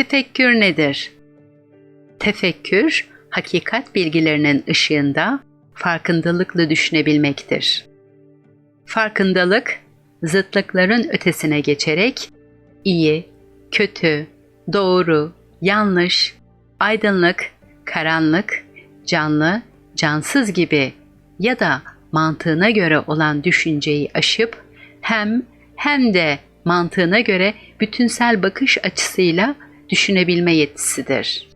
Tefekkür nedir? Tefekkür, hakikat bilgilerinin ışığında farkındalıkla düşünebilmektir. Farkındalık, zıtlıkların ötesine geçerek iyi, kötü, doğru, yanlış, aydınlık, karanlık, canlı, cansız gibi ya da mantığına göre olan düşünceyi aşıp hem hem de mantığına göre bütünsel bakış açısıyla düşünebilme yetisidir.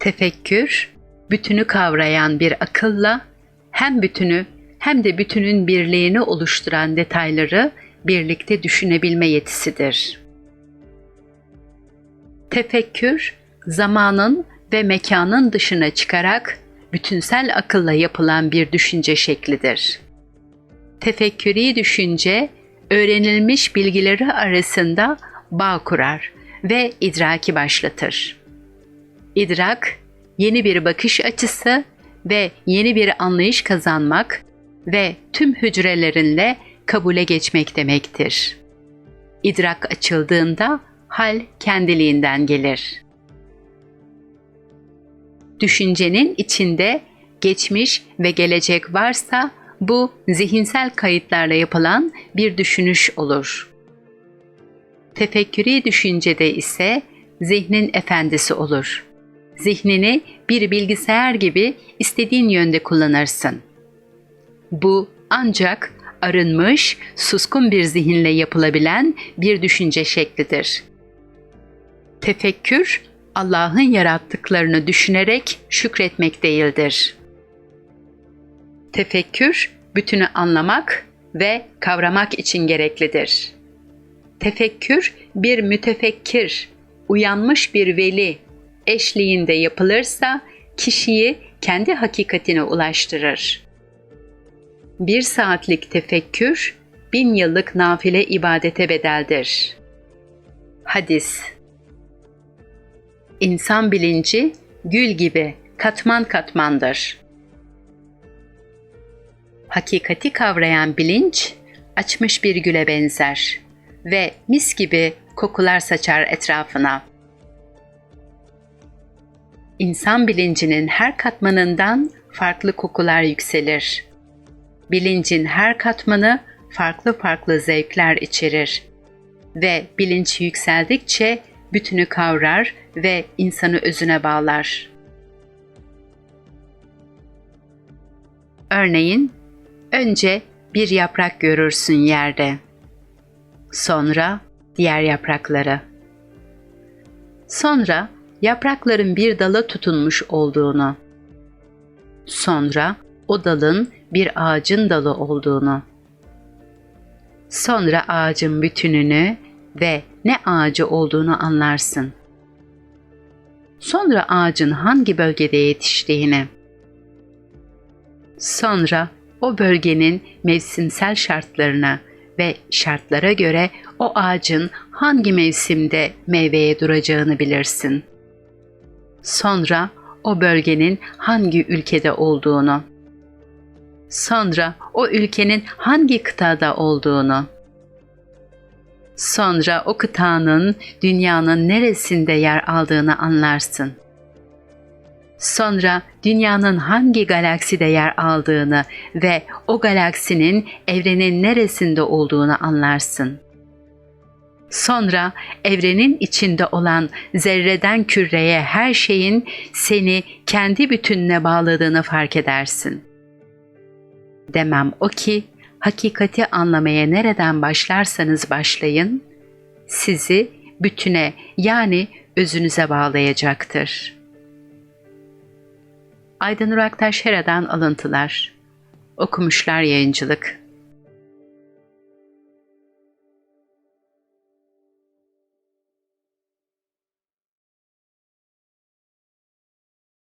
Tefekkür, bütünü kavrayan bir akılla hem bütünü hem de bütünün birliğini oluşturan detayları birlikte düşünebilme yetisidir. Tefekkür, zamanın ve mekanın dışına çıkarak bütünsel akılla yapılan bir düşünce şeklidir. Tefekkürî düşünce, öğrenilmiş bilgileri arasında bağ kurar ve idraki başlatır. İdrak, yeni bir bakış açısı ve yeni bir anlayış kazanmak ve tüm hücrelerinle kabule geçmek demektir. İdrak açıldığında hal kendiliğinden gelir. Düşüncenin içinde geçmiş ve gelecek varsa bu zihinsel kayıtlarla yapılan bir düşünüş olur. Tefekkürî düşüncede ise zihnin efendisi olur. Zihnini bir bilgisayar gibi istediğin yönde kullanırsın. Bu ancak arınmış, suskun bir zihinle yapılabilen bir düşünce şeklidir. Tefekkür, Allah'ın yarattıklarını düşünerek şükretmek değildir. Tefekkür, bütünü anlamak ve kavramak için gereklidir. Tefekkür, bir mütefekkir, uyanmış bir veli eşliğinde yapılırsa kişiyi kendi hakikatine ulaştırır. Bir saatlik tefekkür, bin yıllık nafile ibadete bedeldir. Hadis İnsan bilinci gül gibi katman katmandır. Hakikati kavrayan bilinç açmış bir güle benzer ve mis gibi kokular saçar etrafına. İnsan bilincinin her katmanından farklı kokular yükselir. Bilincin her katmanı farklı farklı zevkler içerir ve bilinç yükseldikçe bütünü kavrar ve insanı özüne bağlar. Örneğin, önce bir yaprak görürsün yerde. Sonra diğer yaprakları. Sonra yaprakların bir dala tutunmuş olduğunu. Sonra o dalın bir ağacın dalı olduğunu. Sonra ağacın bütününü ve ne ağacı olduğunu anlarsın. Sonra ağacın hangi bölgede yetiştiğini. Sonra o bölgenin mevsimsel şartlarına ve şartlara göre o ağacın hangi mevsimde meyveye duracağını bilirsin. Sonra o bölgenin hangi ülkede olduğunu. Sonra o ülkenin hangi kıtada olduğunu Sonra o kıtanın dünyanın neresinde yer aldığını anlarsın. Sonra dünyanın hangi galakside yer aldığını ve o galaksinin evrenin neresinde olduğunu anlarsın. Sonra evrenin içinde olan zerreden küreye her şeyin seni kendi bütününe bağladığını fark edersin. Demem o ki hakikati anlamaya nereden başlarsanız başlayın, sizi bütüne yani özünüze bağlayacaktır. Aydın Aktaş Hera'dan alıntılar. Okumuşlar Yayıncılık